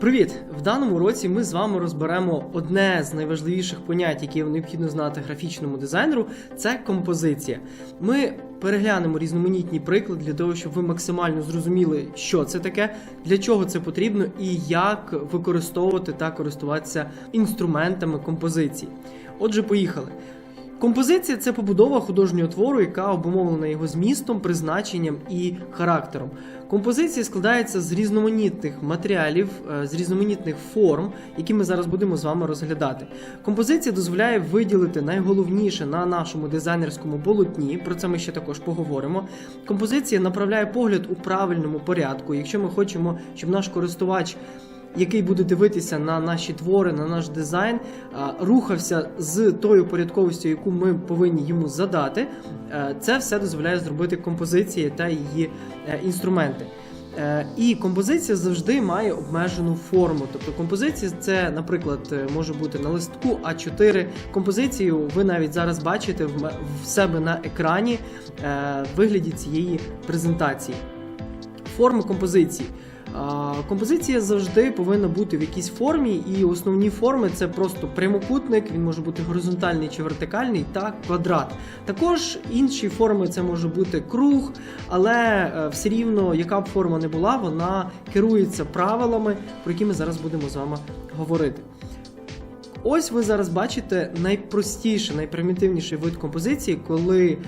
Привіт! В даному році ми з вами розберемо одне з найважливіших понять, які необхідно знати графічному дизайнеру це композиція. Ми переглянемо різноманітні приклади для того, щоб ви максимально зрозуміли, що це таке, для чого це потрібно і як використовувати та користуватися інструментами композиції. Отже, поїхали. Композиція це побудова художнього твору, яка обумовлена його змістом, призначенням і характером. Композиція складається з різноманітних матеріалів, е, з різноманітних форм, які ми зараз будемо з вами розглядати. Композиція дозволяє виділити найголовніше на нашому дизайнерському полотні. Про це ми ще також поговоримо. Композиція направляє погляд у правильному порядку. Якщо ми хочемо, щоб наш користувач який буде дивитися на наші твори, на наш дизайн, рухався з тою порядковістю, яку ми повинні йому задати. Е, Це все дозволяє зробити композиції та її е, інструменти. Е, І композиція завжди має обмежену форму. Тобто композиція це, наприклад, е, може бути на листку А4. Композицію ви навіть зараз бачите в себе на екрані е, в вигляді цієї презентації. Форми композиції. Композиція завжди повинна бути в якійсь формі, і основні форми це просто прямокутник, він може бути горизонтальний чи вертикальний, та квадрат. Також інші форми це може бути круг, але е, все рівно, яка б форма не була, вона керується правилами, про які ми зараз будемо з вами говорити. Ось ви зараз бачите найпростіший, найпримітивніший вид композиції, коли е,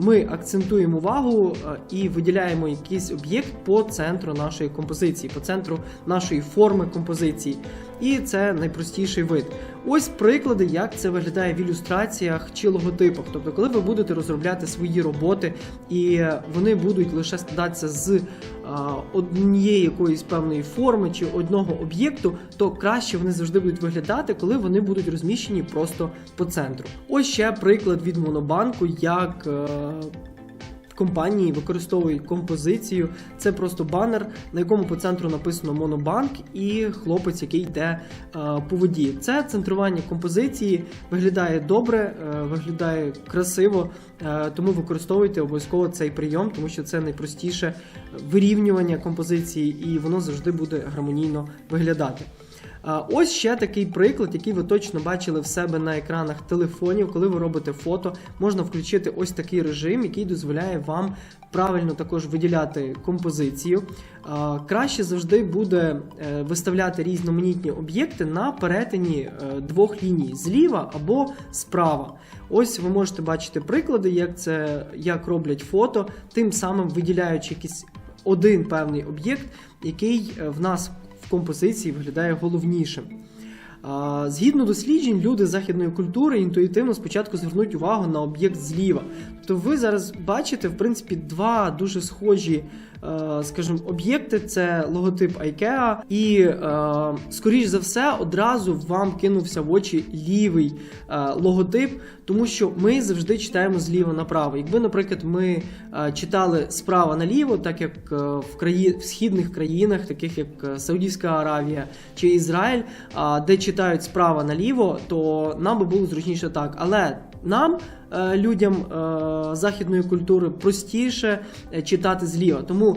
ми акцентуємо увагу е, і виділяємо якийсь об'єкт по центру нашої композиції, по центру нашої форми композиції. І це найпростіший вид. Ось приклади, як це виглядає в ілюстраціях чи логотипах. Тобто, коли ви будете розробляти свої роботи, і е, вони будуть лише складатися з е, однієї якоїсь певної форми чи одного об'єкту, то краще вони завжди будуть виглядати, коли вони будуть розміщені просто по центру. Ось ще приклад від монобанку, як. Е, Компанії використовують композицію. Це просто банер, на якому по центру написано Монобанк і хлопець, який йде е, по воді. Це центрування композиції виглядає добре, е, виглядає красиво, тому використовуйте обов'язково цей прийом, тому що це найпростіше вирівнювання композиції, і воно завжди буде гармонійно виглядати. Ось ще такий приклад, який ви точно бачили в себе на екранах телефонів. Коли ви робите фото, можна включити ось такий режим, який дозволяє вам правильно також виділяти композицію. Краще завжди буде е, виставляти різноманітні об'єкти на перетині е, двох ліній зліва або справа. Ось ви можете бачити приклади, як це як роблять фото, тим самим виділяючи якийсь один певний об'єкт, який е, в нас композиції виглядає головнішим. Згідно досліджень, люди західної культури інтуїтивно спочатку звернуть увагу на об'єкт зліва. Тобто ви зараз бачите, в принципі, два дуже схожі, е, скажімо, об'єкти: це логотип IKEA, і, е, скоріш за все, одразу вам кинувся в очі лівий е, логотип, тому що ми завжди читаємо зліва направо. Якби, наприклад, ми читали справа наліво, так як в, краї... в східних країнах, таких як Саудівська Аравія чи Ізраїль, де читають справа наліво, то нам би було зручніше так. Але нам, е, людям е, західної культури, простіше е, читати зліва. Тому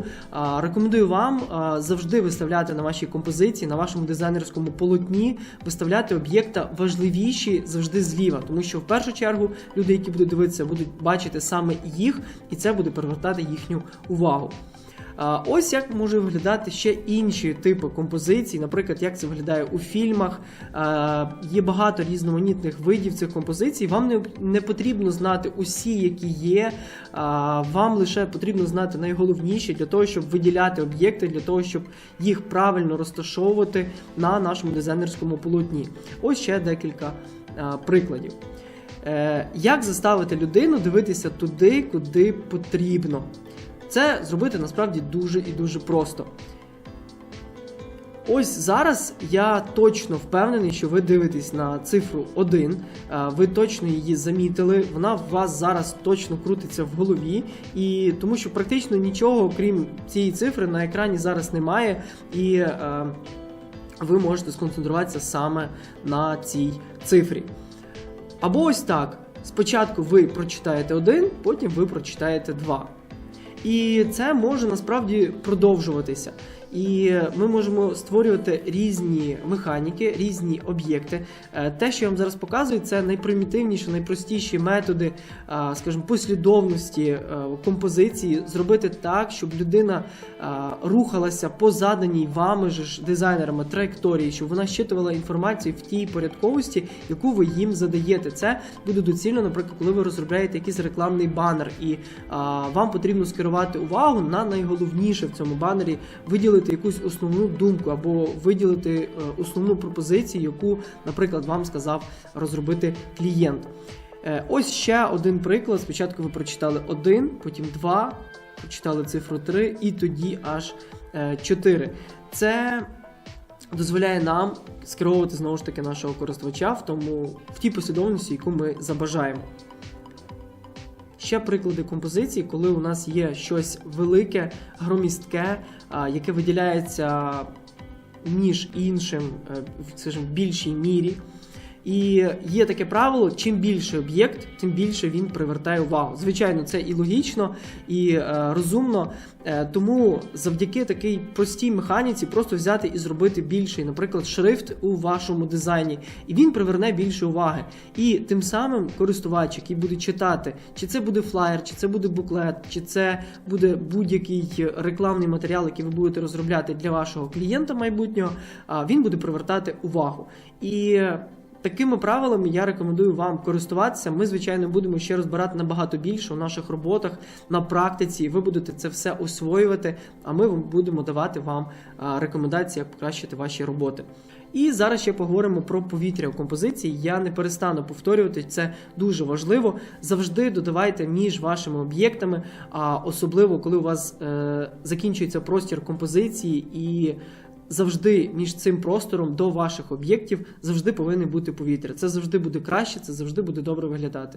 рекомендую вам завжди виставляти на вашій композиції, на вашому дизайнерському полотні, виставляти об'єкта важливіші завжди зліва, тому що в першу чергу люди, які будуть дивитися, будуть бачити саме їх, і це буде привертати їхню увагу. Ось як може виглядати ще інші типи композицій, наприклад, як це виглядає у фільмах. Є багато різноманітних видів цих композицій. Вам не, потрібно знати усі, які є. Вам лише потрібно знати найголовніші для того, щоб виділяти об'єкти, для того, щоб їх правильно розташовувати на нашому дизайнерському полотні. Ось ще декілька прикладів. Е, Як заставити людину дивитися туди, куди потрібно? Це зробити насправді дуже і дуже просто. Ось зараз я точно впевнений, що ви дивитесь на цифру 1, е, ви точно її замітили, вона в вас зараз точно крутиться в голові, і тому що практично нічого, крім цієї цифри, на екрані зараз немає, і е, ви можете сконцентруватися саме на цій цифрі. Або ось так. Спочатку ви прочитаєте один, потім ви прочитаєте два. І це може насправді продовжуватися. І ми можемо створювати різні механіки, різні об'єкти. Е, Те, що я вам зараз показую, це найпримітивніші, найпростіші методи, скажімо, послідовності е, композиції, зробити так, щоб людина рухалася по заданій вами ж дизайнерами траєкторії, щоб вона щитувала інформацію в тій порядковості, яку ви їм задаєте. Це буде доцільно, наприклад, коли ви розробляєте якийсь рекламний банер, і вам потрібно скерувати увагу на найголовніше в цьому банері, виділити якусь основну думку або виділити е, основну пропозицію, яку, наприклад, вам сказав розробити клієнт. Е, Ось ще один приклад. Спочатку ви прочитали один, потім два, прочитали цифру 3 і тоді аж 4. Це дозволяє нам скеровувати знову ж таки нашого користувача в тому в тій послідовності, яку ми забажаємо. Ще приклади композиції, коли у нас є щось велике, громістке, яке виділяється між іншим, е, скажімо, в більшій мірі. І є таке правило: чим більше об'єкт, тим більше він привертає увагу. Звичайно, це і логічно, і е, розумно. Е, тому завдяки такій простій механіці просто взяти і зробити більший, наприклад, шрифт у вашому дизайні, і він приверне більше уваги. І тим самим користувач, який буде читати, чи це буде флаєр, чи це буде буклет, чи це буде будь-який рекламний матеріал, який ви будете розробляти для вашого клієнта майбутнього, він буде привертати увагу. І Такими правилами я рекомендую вам користуватися. Ми, звичайно, будемо ще розбирати набагато більше у наших роботах на практиці. Ви будете це все освоювати, а ми будемо давати вам рекомендації, як покращити ваші роботи. І зараз ще поговоримо про повітря у композиції. Я не перестану повторювати, це дуже важливо. Завжди додавайте між вашими об'єктами, а особливо коли у вас е, закінчується простір композиції і завжди між цим простором до ваших об'єктів завжди повинен бути повітря. Це завжди буде краще, це завжди буде добре виглядати.